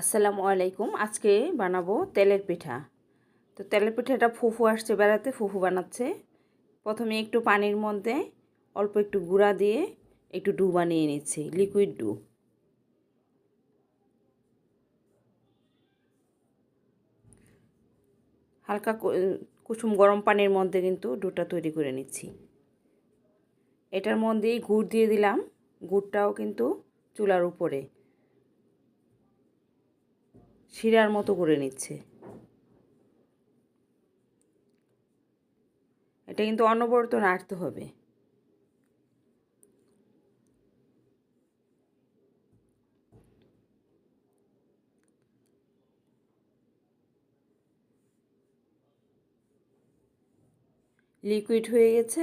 আসসালামু আলাইকুম। আজকে বানাবো তেলের পিঠা। তো তেলের পিঠাটা ফুফু আসছে বেড়াতে, ফুফু বানাচ্ছে। প্রথমে একটু পানির মধ্যে অল্প একটু গুঁড়া দিয়ে একটু ডু বানিয়ে নিচ্ছি লিকুইড ডু। হালকা কুসুম গরম পানির মধ্যে কিন্তু ডুটা তৈরি করে নিচ্ছি। এটার মধ্যেই গুড় দিয়ে দিলাম। গুড়টাও কিন্তু চুলার উপরে। শিরার মতো করে নিচ্ছে। এটা কিন্তু অনবরত নাড়তে হবে। লিকুইড হয়ে গেছে।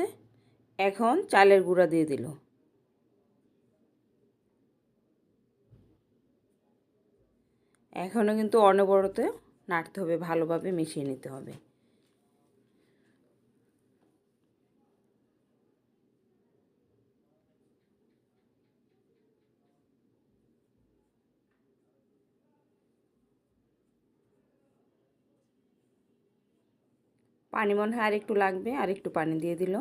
এখন চালের গুঁড়া দিয়ে দিল। এখনও কিন্তু অনবরতে নাড়তে হবে, ভালোভাবে মিশিয়ে নিতে হবে। পানি মনে হয় আর একটু লাগবে আর একটু পানি দিয়ে দিল।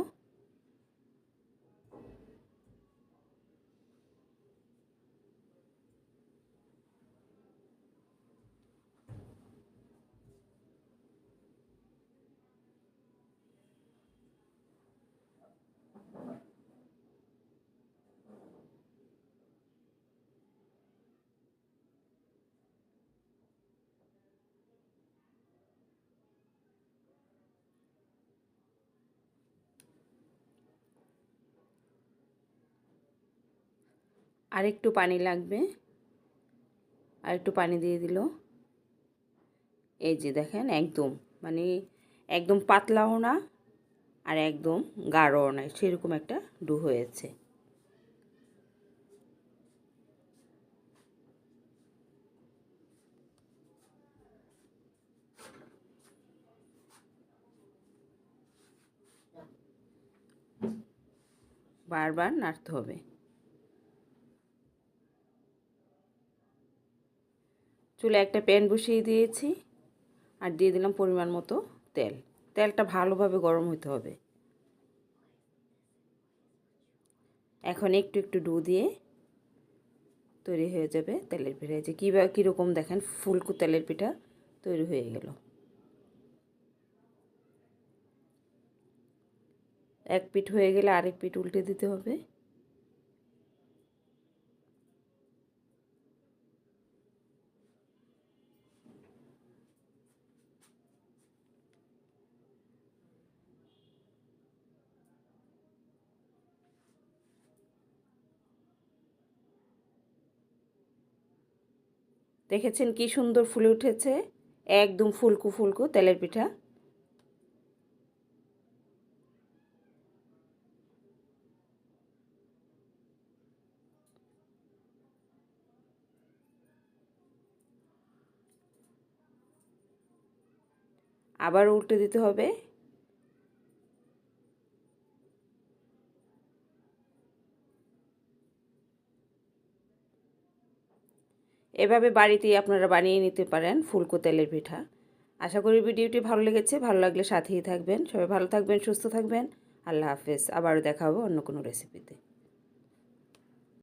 আর একটু পানি লাগবে। আর একটু পানি দিয়ে দিল। এই যে দেখেন, একদম মানে একদম পাতলাও না আর একদম গাঢ়ও না, সেরকম একটা ডু হয়েছে। বারবার নাড়তে হবে। চুলে একটা প্যান বসিয়ে দিয়েছি আর দিয়ে দিলাম পরিমাণ মতো তেল। তেলটা ভালোভাবে গরম হতে হবে। এখন একটু একটু ডু দিয়ে তৈরি হয়ে যাবে তেলের পিঠা। যে কী বা কীরকম দেখেন, ফুলকু তেলের পিঠা তৈরি হয়ে গেল। এক পিঠ হয়ে গেলে আরেক পিঠ উল্টে দিতে হবে। দেখেছেন কি সুন্দর ফুলে উঠেছে? একদম ফুলকু ফুলকু তেলের পিঠা। আবার উল্টে দিতে হবে। এভাবে বাড়িতেই আপনারা বানিয়ে নিতে পারেন ফুলকো তেলের পিঠা। আশা করি ভিডিওটি ভালো লেগেছে, ভালো লাগলে সাথেই থাকবেন। সবাই ভালো থাকবেন, সুস্থ থাকবেন। আল্লাহ হাফেজ। আবারও দেখা হবে অন্য কোনো রেসিপিতে